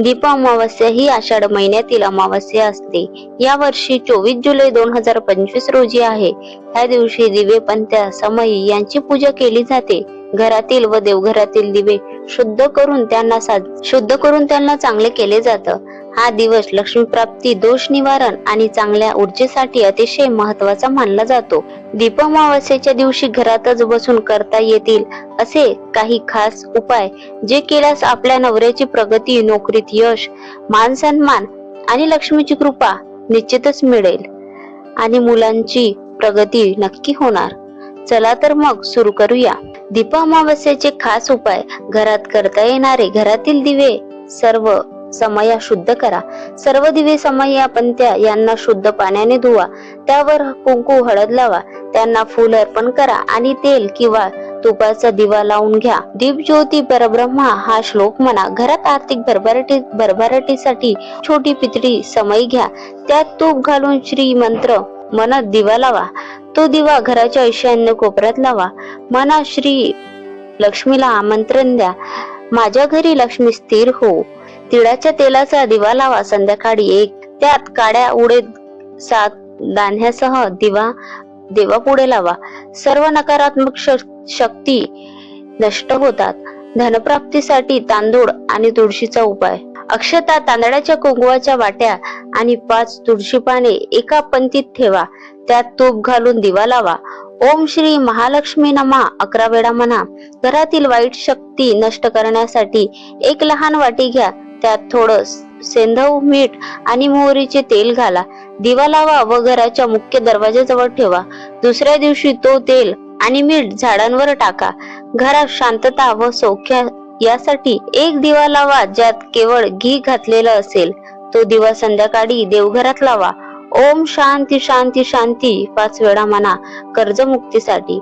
दीप अमावस्या ही आषाढ महिन्यातील अमावस्या असते. या वर्षी चोवीस जुलै दोन हजार पंचवीस रोजी आहे. ह्या दिवशी दिवे पंत्या समयी यांची पूजा केली जाते. घरातील व देवघरातील दिवे शुद्ध करून त्यांना शुद्ध करून त्यांना चांगले केले जातं. हा दिवस लक्ष्मी प्राप्ती दोष निवारण आणि चांगल्या ऊर्जेसाठी अतिशय महत्त्वाचा मानला जातो. दीपमावस्येच्या दिवशी घरातच बसून करता येतील असे काही खास उपाय जे केल्यास आपल्या नवऱ्याची प्रगती नोकरीत यश मान सन्मान आणि लक्ष्मीची कृपा निश्चितच मिळेल आणि मुलांची प्रगती नक्की होणार. चला तर मग सुरू करूया. दीप अमावस्येचे खास उपाय घरात करता येणारे घरातील दिवे सर्व समया शुद्ध करा. सर्व दिवे समया पंत्या यांना शुद्ध पाण्याने धुवा. त्यावर कुंकू हळद लावा. त्यांना फूल अर्पण करा आणि तेल किंवा तुपाचा दिवा लावून घ्या. दीप ज्योती परब्रह्मा हा श्लोक म्हणा. घरात आर्थिक भरभराटी भरभराटीसाठी छोटी पितळी समय घ्या. त्यात तूप घालून श्री मंत्र मनात दिवा लावा. तो दिवा घराच्या ईशान्य कोपऱ्यात लावा. मना श्री लक्ष्मीला आमंत्रण द्या. माझ्या घरी लक्ष्मी स्थिर हो. तिळाच्या तेलाचा दिवा लावा. संध्याकाळी एक. त्यात काड्या उडीद सात. दाण्यासह दिवा पुढे लावा. सर्व नकारात्मक श- शक्ती नष्ट होतात. धनप्राप्तीसाठी तांदूळ आणि तुळशीचा उपाय. अक्षता तांदळाच्या कुंकवाच्या वाट्या आणि पाच तुळशी पाने एका पंतीत ठेवा. त्यात तूप घालून दिवा लावा. ओम श्री महालक्ष्मी नमा. अकरा वेळा म्हणा. घरातील वाईट शक्ती नष्ट करण्यासाठी एक लहान वाटी घ्या. त्यात थोडं सेंधव मीठ आणि मोहरीचे तेल घाला. दिवा लावा व घराच्या मुख्य दरवाजाजवळ ठेवा. दुसऱ्या दिवशी तो तेल आणि मीठ झाडांवर टाका. घरात शांतता व सौख्या यासाठी एक दिवा लावा ज्यात केवळ घी घातलेलं असेल. तो दिवा संध्याकाळी देवघरात लावा. ओम शांती शांती शांती. पाच वेळा म्हणा कर्जमुक्तीसाठी.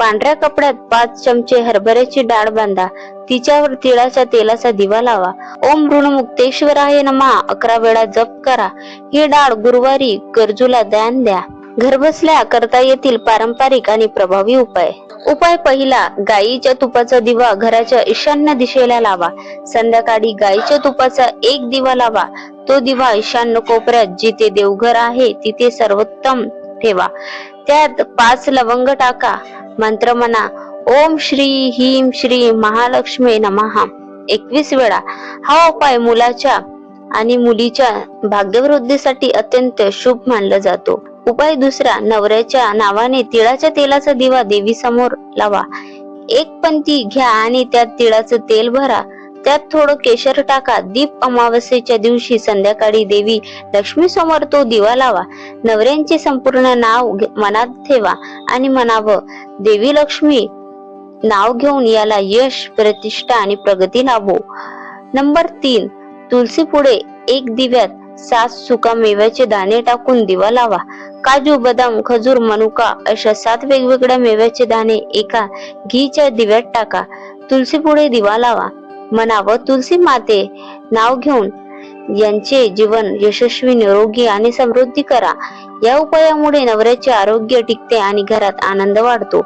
पांढऱ्या कपड्यात पाच चमचे हरभऱ्याची डाळ बांधा. तिच्यावर तिळाच्या तेलाचा दिवा लावा. ओम ऋणमुक्तेश्वराय नमा. अकरा वेळा जप करा. ही डाळ गुरुवारी गरजूला दान द्या. घरबसल्या करता येतील पारंपरिक आणि प्रभावी उपाय. उपाय पहिला गायीच्या तुपाचा दिवा घराच्या ईशान्य दिशेला लावा. संध्याकाळी गायीच्या तुपाचा एक दिवा लावा. तो दिवा ईशान्य कोपऱ्यात जिथे देवघर आहे तिथे सर्वोत्तम ठेवा. त्यात पाच लवंग टाका. मंत्र म्हणा ओम श्री हिम श्री महालक्ष्मी नमहा एकवीस वेळा. हा उपाय मुलाच्या आणि मुलीच्या भाग्यवृद्धीसाठी अत्यंत शुभ मानला जातो. उपाय दुसरा नवऱ्याच्या नावाने तिळाच्या तेलाचा दिवा देवी समोर लावा. एक पंथी घ्या आणि त्यात तिळाचं तेल भरा. त्यात थोडं केशर टाका. दीप अमावस्येच्या दिवशी संध्याकाळी देवी लक्ष्मी समोर तो दिवा लावा. नवऱ्यांचे संपूर्ण नाव घे- मनात ठेवा आणि म्हणावं देवी लक्ष्मी नाव घेऊन याला यश प्रतिष्ठा आणि प्रगती लाभो. नंबर तीन तुलसी पुढे एक दिव्यात सात सुका मेव्याचे दाणे टाकून दिवा लावा. काजू बदाम खजूर मनुका अशा सात वेगवेगळ्या मेव्याचे दाणे एका घीच्या दिव्यात टाका. तुलसी पुढे दिवा लावा. म्हणावं तुलसी माते नाव घेऊन यांचे जीवन यशस्वी निरोगी आणि समृद्धी करा. या उपायामुळे नवऱ्याचे आरोग्य टिकते आणि घरात आनंद वाढतो.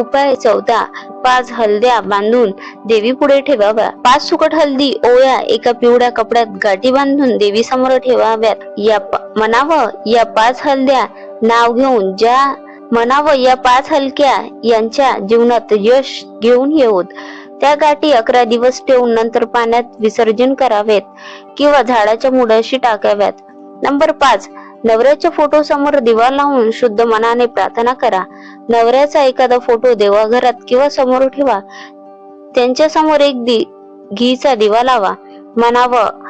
उपाय चौथा पाच हल्द्या बांधून देवी पुढे ठेवाव्या. पाच सुकट हल्दी ओळ्या एका पिवळ्या कपड्यात गाठी बांधून देवी समोर ठेवाव्यात. या म्हणावं या पाच हल्द्या नाव घेऊन ज्या म्हणावं या पाच हलक्या यांच्या जीवनात यश घेऊन येऊत त्या गाठी अकरा दिवस ठेवून नंतर पाण्यात विसर्जन करावेत किंवा झाडाच्या मुळाशी टाकाव्यात. नंबर पाच नवऱ्याच्या फोटो समोर दिवा लावून शुद्ध मनाने प्रार्थना करा. नवऱ्याचा एखादा फोटो देवाघरात किंवा समोर ठेवा. त्यांच्यासमोर एक दि घीचा दिवा लावा. म्हणावं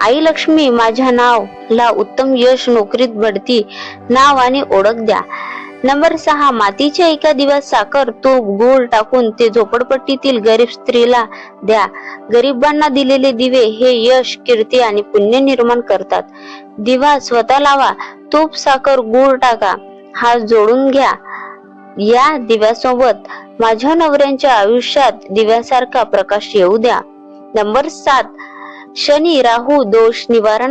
आई लक्ष्मी माझ्या नाव ला उत्तम यश नोकरीत बढती. नाव आणि ओळख द्या. नंबर सहा मातीच्या एका दिव्यात साखर तूप गूळ टाकून ते झोपडपट्टीतील गरीब स्त्रीला द्या. गरिबांना दिलेले दिवे हे यश कीर्ती आणि पुण्य निर्माण करतात. दिवा स्वतः लावा तूप साखर गूळ टाका. हात जोडून घ्या. या दिव्यासोबत माझ्या नवऱ्यांच्या आयुष्यात दिव्यासारखा प्रकाश येऊ द्या. नंबर सात शनी राहू दोष निवारण